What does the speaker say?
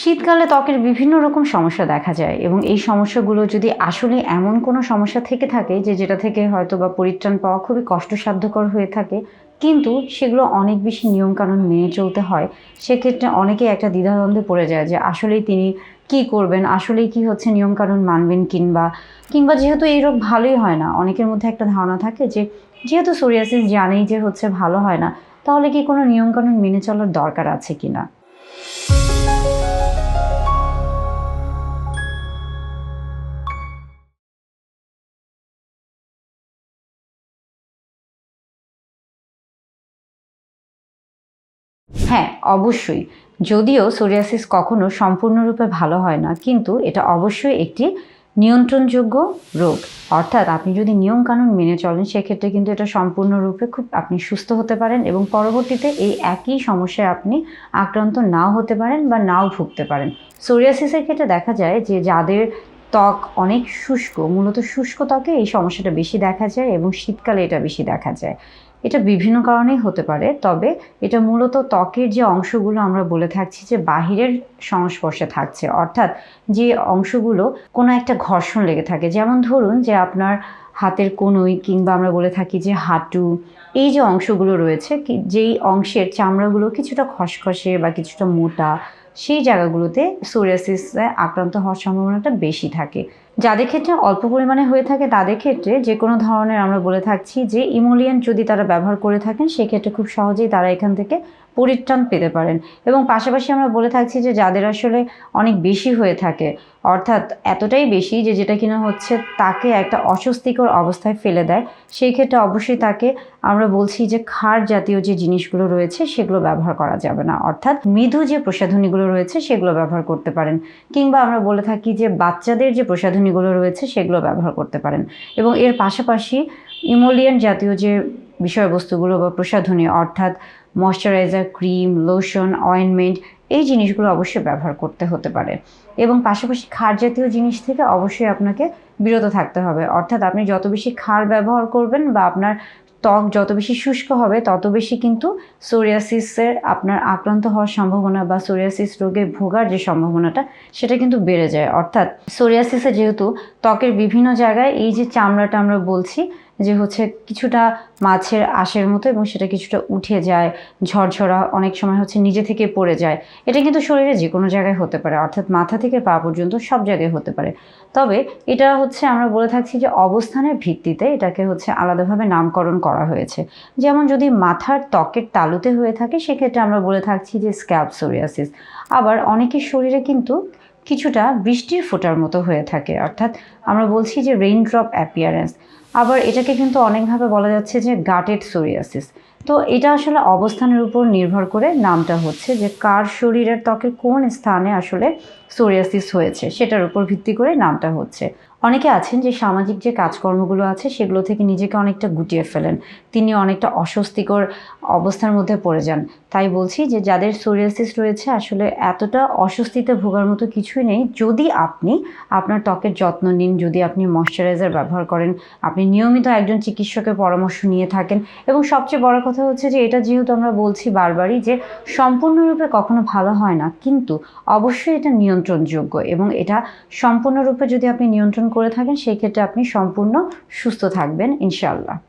শীতকালে ত্বকের বিভিন্ন রকম সমস্যা দেখা যায় এবং এই সমস্যাগুলো যদি আসলে এমন কোনো সমস্যা থেকে থাকে যে যেটা থেকে হয়তো বা পরিত্রাণ পাওয়া খুবই কষ্টসাধ্যকর হয়ে থাকে, কিন্তু সেগুলো অনেক বেশি নিয়মকানুন মেনে চলতে হয়, সেক্ষেত্রে অনেকেই একটা দ্বিধাদ্বন্দ্বে পড়ে যায় যে আসলেই তিনি কি করবেন, আসলেই কি হচ্ছে নিয়মকানুন মানবেন কিংবা কিংবা যেহেতু এই রোগ ভালোই হয় না, অনেকের মধ্যে একটা ধারণা থাকে যে যেহেতু সোরিয়াসিস জানেই যে হচ্ছে ভালো হয় না, তাহলে কি কোনো নিয়মকানুন মেনে চলার দরকার আছে কিনা? হ্যাঁ অবশ্যই। যদিও সোরিয়াসিস কখনো সম্পূর্ণরূপে ভালো হয় না, কিন্তু এটা অবশ্যই একটি নিয়ন্ত্রণযোগ্য রোগ। অর্থাৎ আপনি যদি নিয়মকানুন মেনে চলেন, সেক্ষেত্রে কিন্তু এটা সম্পূর্ণরূপে খুব আপনি সুস্থ হতে পারেন এবং পরবর্তীতে এই একই সমস্যায় আপনি আক্রান্ত নাও হতে পারেন বা নাও ভুগতে পারেন। সোরিয়াসিসের ক্ষেত্রে দেখা যায় যে যাদের ত্বক অনেক শুষ্ক, মূলত শুষ্ক ত্বকে এই সমস্যাটা বেশি দেখা যায় এবং শীতকালে এটা বেশি দেখা যায়। এটা বিভিন্ন কারণেই হতে পারে, তবে এটা মূলত ত্বকের যে অংশগুলো আমরা বলে থাকছি যে বাহিরের সংস্পর্শে থাকছে, অর্থাৎ যে অংশগুলো কোনো একটা ঘর্ষণ লেগে থাকে। যেমন ধরুন যে আপনার হাতের কনুই কিংবা আমরা বলে থাকি যে হাঁটু, এই যে অংশগুলো রয়েছে যেই অংশের চামড়াগুলো কিছুটা খসখসে বা কিছুটা মোটা সেই জায়গাগুলোতে সোরিয়াসিসে আক্রান্ত হওয়ার সম্ভাবনাটা বেশি থাকে। যাদের ক্ষেত্রে অল্প পরিমাণে হয়ে থাকে, তাদের ক্ষেত্রে যে কোনো ধরনের আমরা বলে থাকছি যে, ইমোলিয়ান যদি তারা ব্যবহার করে থাকেন, সেক্ষেত্রে খুব সহজেই তারা এখান থেকে পরিত্রাণ পেতে পারেন। এবং পাশাপাশি আমরা বলে থাকছি যে যাদের আসলে অনেক বেশি হয়ে থাকে, অর্থাৎ এতটাই বেশি যে যেটা কিনা হচ্ছে তাকে একটা অস্বস্তিকর অবস্থায় ফেলে দেয়, সেই ক্ষেত্রে অবশ্যই তাকে আমরা বলছি যে খার জাতীয় যে জিনিসগুলো রয়েছে সেগুলো ব্যবহার করা যাবে না। অর্থাৎ মৃদু যে প্রসাধনীগুলো রয়েছে সেগুলো ব্যবহার করতে পারেন। কিংবা আমরা বলে থাকি যে বাচ্চাদের যে প্রসাধনীগুলো রয়েছে সেগুলো ব্যবহার করতে পারেন। এবং এর পাশাপাশি ইমোলিয়ান জাতীয় যে বিষয়বস্তুগুলো বা প্রসাধনী, অর্থাৎ ময়শ্চারাইজার ক্রিম লোশন অয়েনমেন্ট এই জিনিসগুলো অবশ্যই ব্যবহার করতে হতে পারে। এবং পাশাপাশি খার জাতীয় জিনিস থেকে অবশ্যই আপনাকে বিরত থাকতে হবে। অর্থাৎ আপনি যত বেশি খার ব্যবহার করবেন বা আপনার ত্বক যত বেশি শুষ্ক হবে, তত বেশি কিন্তু সোরিয়াসিসের আপনার আক্রান্ত হওয়ার সম্ভাবনা বা সোরিয়াসিস রোগে ভোগার যে সম্ভাবনাটা, সেটা কিন্তু বেড়ে যায়। অর্থাৎ সোরিয়াসিসে যেহেতু ত্বকের বিভিন্ন জায়গায় এই যে চামড়াটা আমরা বলছি যে হচ্ছে কিছুটা মাছের আশের মতো এবং সেটা কিছুটা উঠে যায়, ঝরঝরা অনেক সময় হচ্ছে নিজে থেকে পড়ে যায়। এটা কিন্তু শরীরে যে কোনো জায়গায় হতে পারে, অর্থাৎ মাথা থেকে পা পর্যন্ত সব জায়গায় হতে পারে। তবে এটা হচ্ছে আমরা বলে থাকছি যে অবস্থানের ভিত্তিতে এটাকে হচ্ছে আলাদাভাবে নামকরণ করা হয়েছে। যেমন যদি মাথার ত্বকের তালুতে হয়ে থাকে, সেক্ষেত্রে আমরা বলে থাকছি যে স্ক্যাল্প সোরিয়াসিস। আবার অনেকের শরীরে কিন্তু কিছুটা বৃষ্টির ফোটার মতো হয়ে থাকে, অর্থাৎ আমরা বলছি যে রেইন ড্রপ অ্যাপিয়ারেন্স আবার এটাকে কিন্তু অনেকভাবে বলা যাচ্ছে যে গাটেড সোরিয়াসিস তো এটা আসলে অবস্থানের উপর নির্ভর করে নামটা হচ্ছে যে কার শরীরের ত্বকের কোন স্থানে আসলে সোরিয়াসিস হয়েছে, সেটার উপর ভিত্তি করে নামটা হচ্ছে। অনেকে আছেন যে সামাজিক যে কাজকর্মগুলো আছে, সেগুলো থেকে নিজেকে অনেকটা গুটিয়ে ফেলেন। তিনি অনেকটা অস্বস্তিকর অবস্থার মধ্যে পড়ে যান। তাই বলছি যে যাদের সোরিয়াসিস রয়েছে, আসলে এতটা অস্বস্তিতে ভোগার মতো কিছুই নেই। যদি আপনি আপনার ত্বকের যত্ন নিন, যদি আপনি ময়শ্চারাইজার ব্যবহার করেন, আপনি নিয়মিত একজন চিকিৎসকের পরামর্শ নিয়ে থাকেন। এবং সবচেয়ে বড় কথা হচ্ছে যে, এটা যেহেতু আমরা বলছি বারবারই যে, সম্পূর্ণরূপে কখনো ভালো হয় না। কিন্তু অবশ্যই এটা নিয়ন্ত্রণযোগ্য এবং এটা সম্পূর্ণরূপে যদি আপনি নিয়ন্ত্রণ করে থাকেন সেই ক্ষেত্রে আপনি সম্পূর্ণ সুস্থ থাকবেন, ইনশাআল্লাহ।